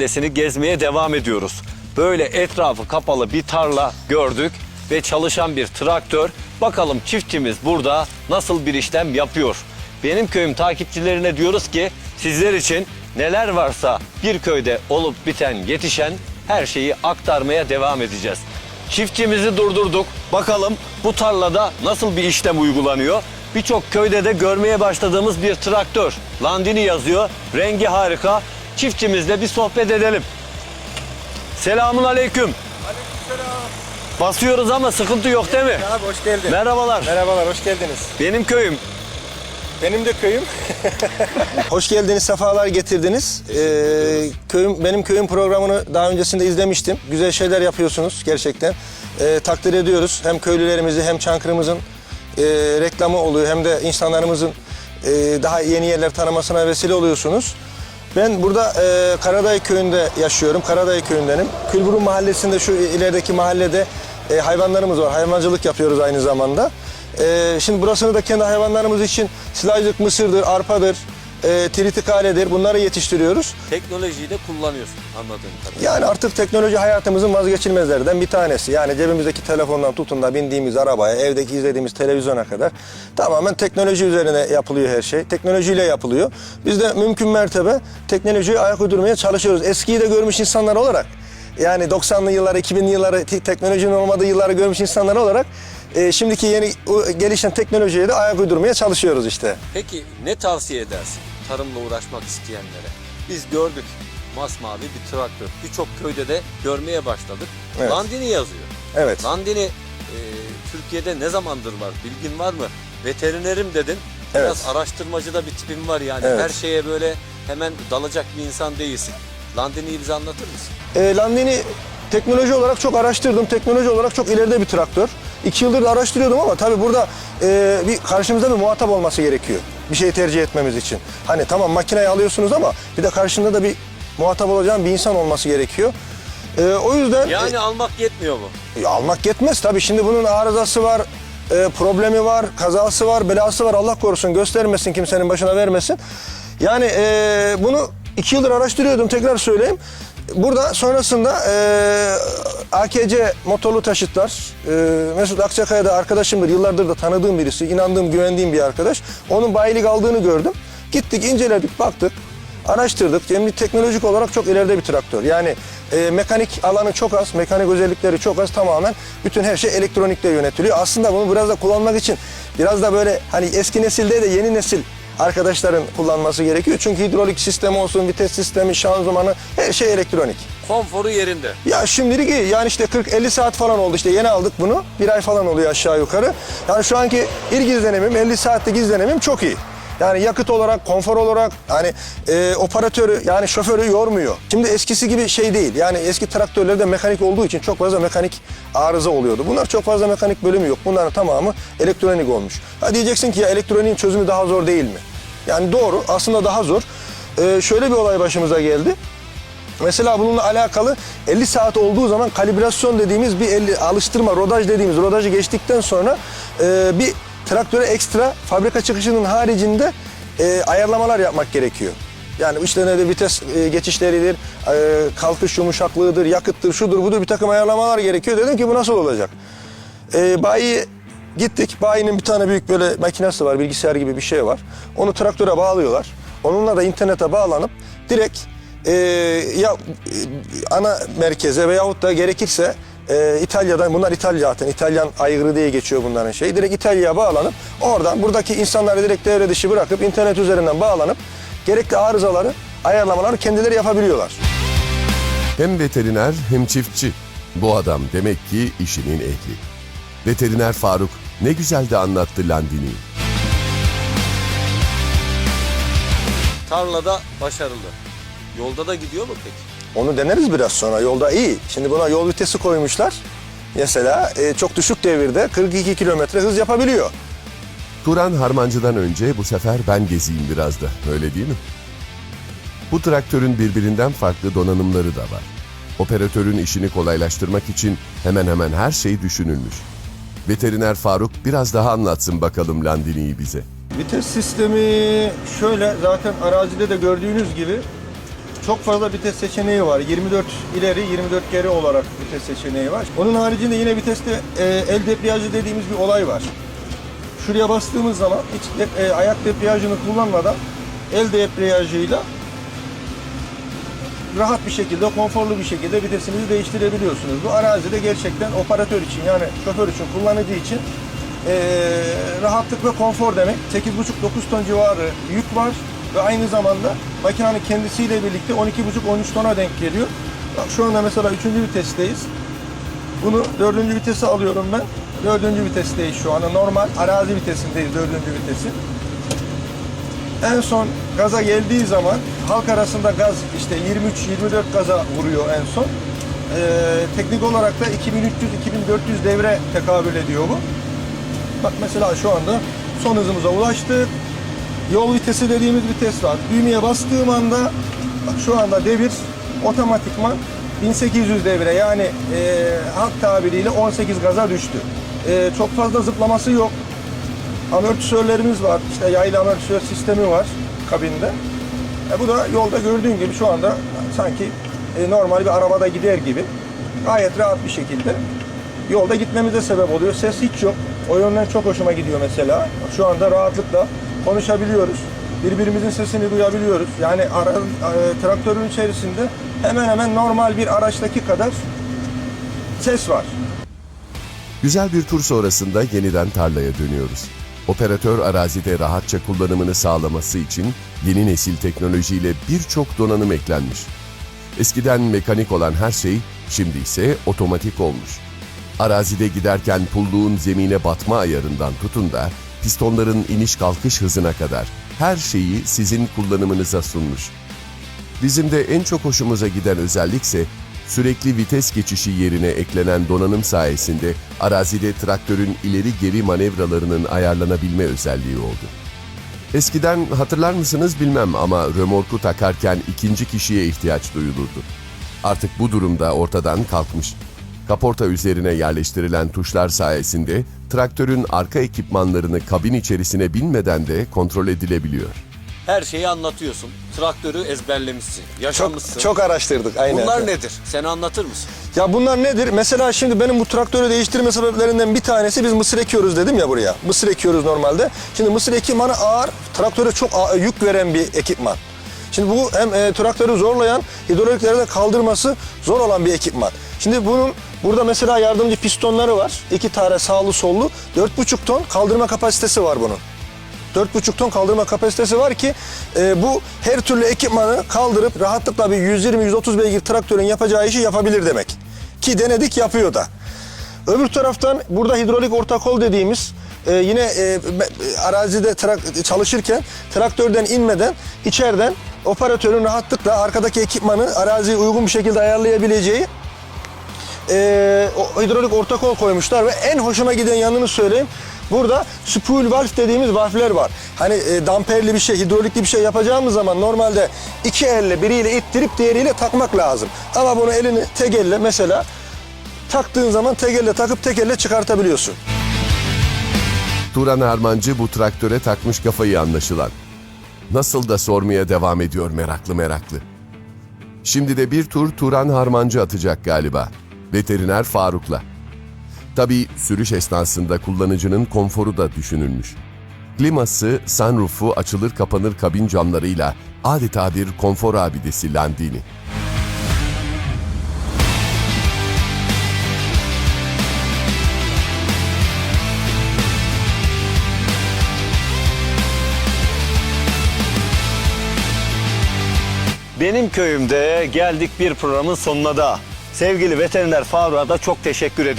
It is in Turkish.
Desini gezmeye devam ediyoruz. Böyle etrafı kapalı bir tarla gördük ve çalışan bir traktör. Bakalım çiftçimiz burada nasıl bir işlem yapıyor. Benim köyüm takipçilerine diyoruz ki sizler için neler varsa bir köyde olup biten yetişen her şeyi aktarmaya devam edeceğiz. Çiftçimizi durdurduk. Bakalım bu tarlada nasıl bir işlem uygulanıyor. Birçok köyde de görmeye başladığımız bir traktör. Landini yazıyor. Rengi harika. Çiftçimizle bir sohbet edelim. Selamun aleyküm. Basıyoruz ama sıkıntı yok değil mi? Abi hoş geldin. Merhabalar. Merhabalar, hoş geldiniz. Benim köyüm. Benim de köyüm. hoş geldiniz, sefalar getirdiniz. Ee, köyüm, benim köyüm programını daha öncesinde izlemiştim. Güzel şeyler yapıyorsunuz gerçekten. Ee, takdir ediyoruz. Hem köylülerimizi hem Çankırı'mızın e, reklamı oluyor hem de insanlarımızın e, daha yeni yerler tanımasına vesile oluyorsunuz. Ben burada e, Karaday köyünde yaşıyorum. Karaday köyündenim. Külburun mahallesinde şu ilerideki mahallede e, hayvanlarımız var. Hayvancılık yapıyoruz aynı zamanda. E, şimdi burasını da kendi hayvanlarımız için silajlık mısırdır, arpadır, e, tritikaledir bunları yetiştiriyoruz. Teknolojiyi de kullanıyorsun anladığım kadarıyla. Yani artık teknoloji hayatımızın vazgeçilmezlerinden bir tanesi. Yani cebimizdeki telefondan tutun da bindiğimiz arabaya, evdeki izlediğimiz televizyona kadar tamamen teknoloji üzerine yapılıyor her şey. Teknolojiyle yapılıyor. Biz de mümkün mertebe teknolojiye ayak uydurmaya çalışıyoruz. Eskiyi de görmüş insanlar olarak yani 90'lı yılları, 2000'li yılları te- teknolojinin olmadığı yılları görmüş insanlar olarak e, şimdiki yeni gelişen teknolojiye de ayak uydurmaya çalışıyoruz işte. Peki ne tavsiye edersin tarımla uğraşmak isteyenlere? Biz gördük masmavi bir traktör. Birçok köyde de görmeye başladık. Evet. Landini yazıyor. Evet. Landini e, Türkiye'de ne zamandır var? Bilgin var mı? Veterinerim dedin. Biraz Evet. araştırmacı da bir tipim var yani. Evet. Her şeye böyle hemen dalacak bir insan değilsin. Landini'yi bize anlatır mısın? E, Landini teknoloji olarak çok araştırdım. Teknoloji olarak çok ileride bir traktör. İki yıldır da araştırıyordum ama tabii burada e, bir karşımızda bir muhatap olması gerekiyor. Bir şey tercih etmemiz için. Hani tamam makineyi alıyorsunuz ama bir de karşında da bir muhatap olacağın bir insan olması gerekiyor. E, o yüzden Yani almak yetmiyor mu? e, almak yetmez tabii. Şimdi bunun arızası var, e, problemi var, kazası var, belası var. Allah korusun göstermesin kimsenin başına vermesin. Yani e, bunu iki yıldır araştırıyordum tekrar söyleyeyim. Burada sonrasında e, AKC motorlu taşıtlar, e, Mesut Akçakaya da arkadaşımdır. Yıllardır da tanıdığım birisi, inandığım, güvendiğim bir arkadaş. Onun bayilik aldığını gördüm. Gittik, inceledik, baktık. Araştırdık. Yani teknolojik olarak çok ileride bir traktör. Yani e, mekanik alanı çok az, mekanik özellikleri çok az. Tamamen bütün her şey elektronikle yönetiliyor. Aslında bunu biraz da kullanmak için biraz da böyle hani eski nesilde de yeni nesil arkadaşların kullanması gerekiyor. Çünkü hidrolik sistemi olsun, vites sistemi, şanzımanı her şey elektronik. Konforu yerinde. Ya şimdilik iyi. Yani işte 40-50 saat falan oldu işte yeni aldık bunu. Bir ay falan oluyor aşağı yukarı. Yani şu anki ilk izlenimim 50 saatlik izlenimim çok iyi. Yani yakıt olarak, konfor olarak hani e, operatörü yani şoförü yormuyor. Şimdi eskisi gibi şey değil. Yani eski traktörlerde mekanik olduğu için çok fazla mekanik arıza oluyordu. Bunlar çok fazla mekanik bölümü yok. Bunların tamamı elektronik olmuş. Ha diyeceksin ki ya elektroniğin çözümü daha zor değil mi? Yani doğru aslında daha zor. E, şöyle bir olay başımıza geldi. Mesela bununla alakalı 50 saat olduğu zaman kalibrasyon dediğimiz bir 50, alıştırma, rodaj dediğimiz rodajı geçtikten sonra e, bir traktöre ekstra fabrika çıkışının haricinde e, ayarlamalar yapmak gerekiyor. Yani işte ne de vites e, geçişleridir, e, kalkış yumuşaklığıdır, yakıttır, şudur budur bir takım ayarlamalar gerekiyor. Dedim ki bu nasıl olacak? E, bayi gittik. Bayinin bir tane büyük böyle makinesi var, bilgisayar gibi bir şey var. Onu traktöre bağlıyorlar. Onunla da internete bağlanıp direkt e, ya e, ana merkeze veyahut da gerekirse e, İtalya'dan bunlar İtalya zaten İtalyan aygırı diye geçiyor bunların şeyi. Direkt İtalya'ya bağlanıp oradan buradaki insanları direkt devre dışı bırakıp internet üzerinden bağlanıp gerekli arızaları ayarlamaları kendileri yapabiliyorlar. Hem veteriner hem çiftçi. Bu adam demek ki işinin ehli. Veteriner Faruk ne güzel de anlattı Landini'yi. Tarlada başarılı. Yolda da gidiyor mu peki? Onu deneriz biraz sonra. Yolda iyi. Şimdi buna yol vitesi koymuşlar. Mesela e, çok düşük devirde 42 kilometre hız yapabiliyor. Turan Harmancı'dan önce bu sefer ben gezeyim biraz da. Öyle değil mi? Bu traktörün birbirinden farklı donanımları da var. Operatörün işini kolaylaştırmak için hemen hemen her şey düşünülmüş. Veteriner Faruk biraz daha anlatsın bakalım Landini'yi bize. Vites sistemi şöyle zaten arazide de gördüğünüz gibi çok fazla vites seçeneği var. 24 ileri, 24 geri olarak vites seçeneği var. Onun haricinde yine viteste e, el debriyajı dediğimiz bir olay var. Şuraya bastığımız zaman hiç de- e, ayak debriyajını kullanmadan el debriyajıyla rahat bir şekilde, konforlu bir şekilde vitesinizi değiştirebiliyorsunuz. Bu arazide gerçekten operatör için yani şoför için, kullanıcı için eee, rahatlık ve konfor demek. 8,5-9 ton civarı yük var ve aynı zamanda makinenin kendisiyle birlikte 12,5-13 tona denk geliyor. Bak şu anda mesela 3. vitesteyiz. Bunu 4. vitese alıyorum ben. 4. vitesteyiz şu anda. Normal arazi vitesindeyiz 4. vitesin. En son gaza geldiği zaman halk arasında gaz işte 23-24 gaza vuruyor en son. Ee, teknik olarak da 2300-2400 devre tekabül ediyor bu. Bak mesela şu anda son hızımıza ulaştık. Yol vitesi dediğimiz vites var. Düğmeye bastığım anda bak şu anda devir otomatikman 1800 devre yani e, halk tabiriyle 18 gaza düştü. E, çok fazla zıplaması yok. Amortisörlerimiz var. İşte yaylı amortisör sistemi var kabinde. E, bu da yolda gördüğün gibi şu anda sanki e, normal bir arabada gider gibi gayet rahat bir şekilde yolda gitmemize sebep oluyor. Ses hiç yok. O yönden çok hoşuma gidiyor mesela. Şu anda rahatlıkla konuşabiliyoruz. Birbirimizin sesini duyabiliyoruz. Yani ara, e, traktörün içerisinde hemen hemen normal bir araçtaki kadar ses var. Güzel bir tur sonrasında yeniden tarlaya dönüyoruz. Operatör arazide rahatça kullanımını sağlaması için yeni nesil teknolojiyle birçok donanım eklenmiş. Eskiden mekanik olan her şey şimdi ise otomatik olmuş. Arazide giderken pulluğun zemine batma ayarından tutun da pistonların iniş kalkış hızına kadar her şeyi sizin kullanımınıza sunmuş. Bizim de en çok hoşumuza giden özellikse sürekli vites geçişi yerine eklenen donanım sayesinde arazide traktörün ileri geri manevralarının ayarlanabilme özelliği oldu. Eskiden hatırlar mısınız bilmem ama römorku takarken ikinci kişiye ihtiyaç duyulurdu. Artık bu durumda ortadan kalkmış. Kaporta üzerine yerleştirilen tuşlar sayesinde traktörün arka ekipmanlarını kabin içerisine binmeden de kontrol edilebiliyor. Her şeyi anlatıyorsun. Traktörü ezberlemişsin. Çok Yaşamışsın. çok araştırdık aynen. Bunlar nedir? Sen anlatır mısın? Ya bunlar nedir? Mesela şimdi benim bu traktörü değiştirme sebeplerinden bir tanesi biz mısır ekiyoruz dedim ya buraya. Mısır ekiyoruz normalde. Şimdi mısır ekipmanı ağır, traktöre çok yük veren bir ekipman. Şimdi bu hem e, traktörü zorlayan, hidrolikleri de kaldırması zor olan bir ekipman. Şimdi bunun burada mesela yardımcı pistonları var. İki tane sağlı sollu. 4,5 ton kaldırma kapasitesi var bunun. 4,5 ton kaldırma kapasitesi var ki e, bu her türlü ekipmanı kaldırıp rahatlıkla bir 120-130 beygir traktörün yapacağı işi yapabilir demek. Ki denedik yapıyor da. Öbür taraftan burada hidrolik ortakol dediğimiz e, yine e, arazide trak- çalışırken traktörden inmeden içeriden operatörün rahatlıkla arkadaki ekipmanı araziye uygun bir şekilde ayarlayabileceği e, hidrolik ortakol koymuşlar ve en hoşuma giden yanını söyleyeyim. Burada spool valve dediğimiz valfler var. Hani e, damperli bir şey, hidrolikli bir şey yapacağımız zaman normalde iki elle biriyle ittirip diğeriyle takmak lazım. Ama bunu elini tek elle mesela taktığın zaman tek elle takıp tek elle çıkartabiliyorsun. Turan Harmancı bu traktöre takmış kafayı anlaşılan. Nasıl da sormaya devam ediyor meraklı meraklı. Şimdi de bir tur Turan Harmancı atacak galiba. Veteriner Faruk'la. Tabii sürüş esnasında kullanıcının konforu da düşünülmüş. Kliması, sunroofu açılır kapanır kabin camlarıyla adeta bir konfor abidesi Landini. Benim köyümde geldik bir programın sonuna da. Sevgili veteriner Faruk'a da çok teşekkür ediyorum.